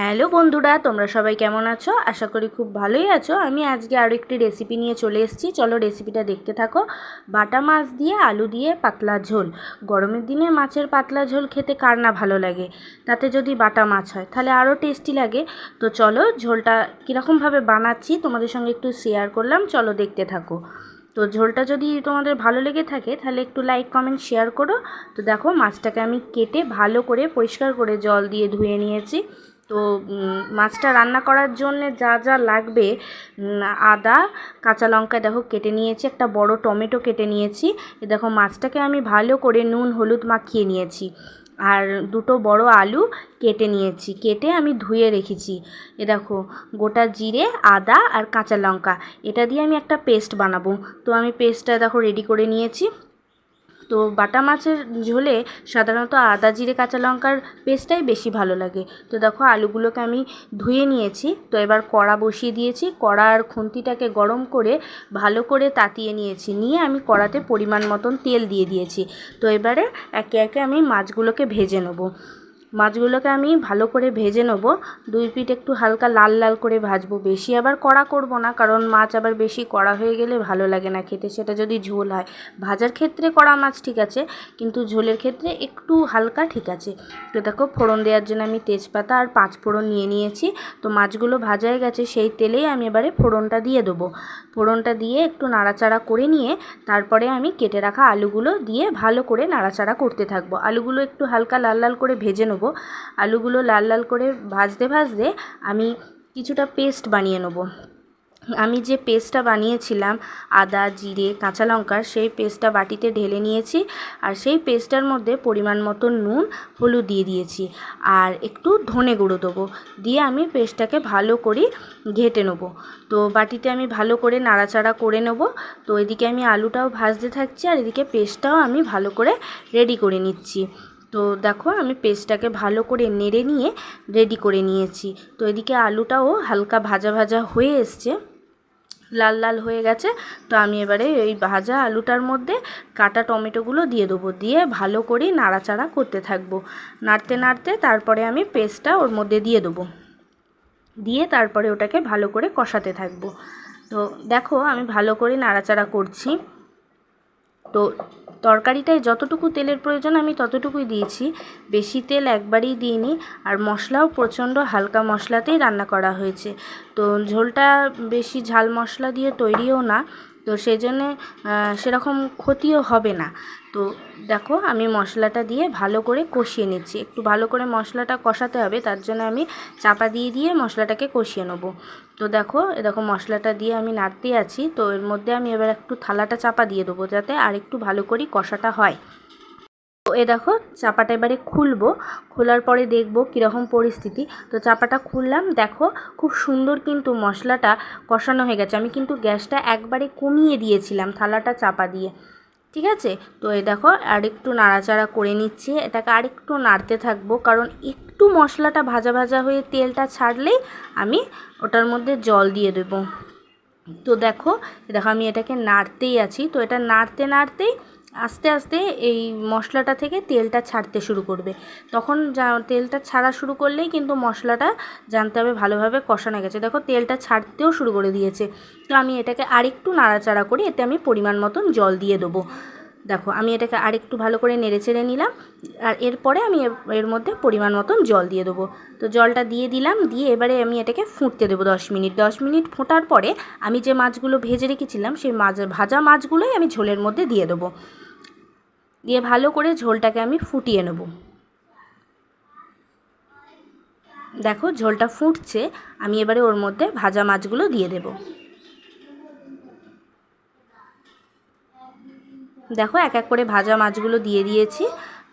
Hello বন্ধুরা, তোমরা সবাই কেমন আছো? আশা করি খুব ভালোই আছো। আমি আজকে আরও একটি রেসিপি নিয়ে চলে এসেছি। চলো রেসিপিটা দেখতে থাকো। বাটা মাছ দিয়ে আলু দিয়ে পাতলা ঝোল। গরমের দিনে মাছের পাতলা ঝোল খেতে কার না ভালো লাগে? তাতে যদি বাটা মাছ হয়, তাহলে আরও টেস্টি লাগে। তো চলো ঝোলটা কীরকমভাবে বানাচ্ছি, তোমাদের সঙ্গে একটু শেয়ার করলাম। চলো দেখতে থাকো। তো ঝোলটা যদি তোমাদের ভালো লেগে থাকে, তাহলে একটু লাইক কমেন্ট শেয়ার করো। তো দেখো মাছটাকে আমি কেটে ভালো করে পরিষ্কার করে জল দিয়ে ধুয়ে নিয়েছি। তো মাছটা রান্না করার জন্য যা যা লাগবে আদা, কাঁচা লঙ্কা দেখো কেটে নিয়েছি, একটা বড় টমেটো কেটে নিয়েছি। দেখো মাছটাকে আমি ভালো করে নুন, হলুদ মাখিয়ে নিয়েছি। আর দুটো বড় আলু কেটে নিয়েছি, কেটে আমি ধুয়ে রেখেছি। এ দেখো, গোটা জিরে, আদা আর কাঁচা লঙ্কা, এটা দিয়ে আমি একটা পেস্ট বানাবো। তো আমি পেস্টটা দেখো রেডি করে নিয়েছি। তো বাটা মাছের ঝোলে সাধারণত আদা, জিরে, কাঁচা লঙ্কার পেস্টটাই বেশি ভালো লাগে। তো দেখো আলুগুলোকে আমি ধুয়ে নিয়েছি। তো এবার কড়া বসিয়ে দিয়েছি। কড়ার খুন্তিটাকে গরম করে ভালো করে তাতিয়ে নিয়েছি। নিয়ে আমি কড়াতে পরিমাণ মতন তেল দিয়ে দিয়েছি। তো এবারে একে একে আমি মাছগুলোকে ভেজে নেব। মাছগুলোকে আমি ভালো করে ভেজে নেব। দুই পিঠ একটু হালকা লাল লাল করে ভাজবো। বেশি আবার কড়া করব না, কারণ মাছ আবার বেশি কড়া হয়ে গেলে ভালো লাগে না খেতে। সেটা যদি ঝোল হয়। ভাজার ক্ষেত্রে কড়া মাছ ঠিক আছে, কিন্তু ঝোলের ক্ষেত্রে একটু হালকা ঠিক আছে। তো দেখো, ফোড়ন দেওয়ার জন্য আমি তেজপাতা আর পাঁচ ফোড়ন নিয়ে নিয়েছি। তো মাছগুলো ভাজা হয়ে গেছে, সেই তেলেই আমি এবারে ফোড়নটা দিয়ে দেবো। ফোড়নটা দিয়ে একটু নাড়াচাড়া করে নিয়ে, তারপরে আমি কেটে রাখা আলুগুলো দিয়ে ভালো করে নাড়াচাড়া করতে থাকব। আলুগুলো একটু হালকা লাল লাল করে ভেজে নেব। নেব আলুগুলো লাল লাল করে ভাজতে ভাজতে আমি কিছুটা পেস্ট বানিয়ে নেব। আমি যে পেস্টটা বানিয়েছিলাম, আদা, জিরে, কাঁচা লঙ্কার সেই পেস্টটা বাটিতে ঢেলে নিয়েছি আর সেই পেস্টটার মধ্যে পরিমাণ মতো নুন, হলুদ দিয়ে দিয়েছি আর একটু ধনে গুঁড়ো দেবো। দিয়ে আমি পেস্টটাকে ভালো করে ঘেটে নেব। তো বাটিতে আমি ভালো করে নাড়াচাড়া করে নেব। তো এদিকে আমি আলুটাও ভাজতে থাকছি আর এদিকে পেস্টটাও আমি ভালো করে রেডি করে নিচ্ছি। তো দেখো আমি পেস্টটাকে ভালো করে নেড়ে নিয়ে রেডি করে নিয়েছি। তো এদিকে আলুটাও হালকা ভাজা ভাজা হয়ে এসছে। লাল লাল হয়ে গেছে। তো আমি এবারে এই ভাজা আলুটার মধ্যে কাটা টমেটোগুলো দিয়ে দেবো। দিয়ে ভালো করে নাড়াচাড়া করতে থাকব। নাড়তে নাড়তে তারপরে আমি পেস্টটা ওর মধ্যে দিয়ে দেবো। দিয়ে তারপরে ওটাকে ভালো করে কষাতে থাকব। তো দেখো আমি ভালো করে নাড়াচাড়া করছি। তো তরকারিটায় যতটুকু তেলের প্রয়োজন আমি ততটুকুই দিয়েছি। বেশি তেল একবারই দিইনি আর মশলাও প্রচণ্ড হালকা মশলাতেই রান্না করা হয়েছে। তো ঝোলটা বেশি ঝাল মশলা দিয়ে তৈরিও না। তো সেই জন্যে সেরকম ক্ষতিও হবে না। তো দেখো, আমি মশলাটা দিয়ে ভালো করে কষিয়ে নিচ্ছি। একটু ভালো করে মশলাটা কষাতে হবে, তার জন্য আমি চাপা দিয়ে দিয়ে মশলাটাকে কষিয়ে নেব। তো দেখো, এ দেখো মশলাটা দিয়ে আমি নাড়তে আছি। তো এর মধ্যে আমি এবার একটু থালাটা চাপা দিয়ে দেবো, যাতে আর একটু ভালো করে কষাটা হয়। তো এ দেখো, চাপাটা এবারে খুলবো। খোলার পরে দেখব কীরকম পরিস্থিতি। তো চাপাটা খুললাম, দেখো খুব সুন্দর কিন্তু মশলাটা কষানো হয়ে গেছে। আমি কিন্তু গ্যাসটা একবারে কমিয়ে দিয়েছিলাম থালাটা চাপা দিয়ে। ঠিক আছে? তো এ দেখো আর একটু নাড়াচাড়া করে নিচ্ছি। এটাকে আর একটু নাড়তে থাকব কারণ একটু মশলাটা ভাজা ভাজা হয়ে তেলটা ছাড়লেই আমি ওটার মধ্যে জল দিয়ে দেবো। তো দেখো দেখো আমি এটাকে নাড়তেই আছি। তো এটা নাড়তে, নাড়তেই আস্তে আস্তে এই মশলাটা থেকে তেলটা ছাড়তে শুরু করবে। তখন যা তেলটা ছাড়া শুরু করলেই কিন্তু মশলাটা জানতে হবে ভালোভাবে কষানো গেছে। দেখো, তেলটা ছাড়তেও শুরু করে দিয়েছে। তো আমি এটাকে আরেকটু নাড়াচাড়া করি এতে আমি পরিমাণ মতন জল দিয়ে দেবো। দেখো, আমি এটাকে আরেকটু ভালো করে নেড়ে চেড়ে নিলাম, আর এরপরে আমি এর মধ্যে পরিমাণ মতন জল দিয়ে দেবো। তো জলটা দিয়ে দিলাম, দিয়ে এবারে আমি এটাকে ফুটতে দেবো দশ মিনিট। দশ মিনিট ফোটার পরে আমি যে মাছগুলো ভেজে রেখেছিলাম, সেই মাছ, ভাজা মাছগুলোই আমি ঝোলের মধ্যে দিয়ে দেবো। দিয়ে ভালো করে ঝোলটাকে আমি ফুটিয়ে নেব। দেখো, ঝোলটা ফুটছে, আমি এবারে ওর মধ্যে ভাজা মাছগুলো দিয়ে দেব। দেখো এক এক করে ভাজা মাছগুলো দিয়ে দিয়েছি।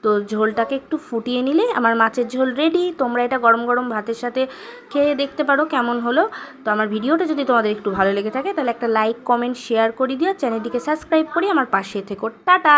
তো ঝোলটাকে একটু ফুটিয়ে নিলে আমার মাছের ঝোল রেডি তোমরা এটা গরম গরম ভাতের সাথে খেয়ে দেখতে পারো কেমন হলো। তো আমার ভিডিওটা যদি তোমাদের একটু ভালো লেগে থাকে, তাহলে একটা লাইক কমেন্ট শেয়ার করে দিও। চ্যানেলটিকে সাবস্ক্রাইব করি আমার পাশে থেকো। টাটা!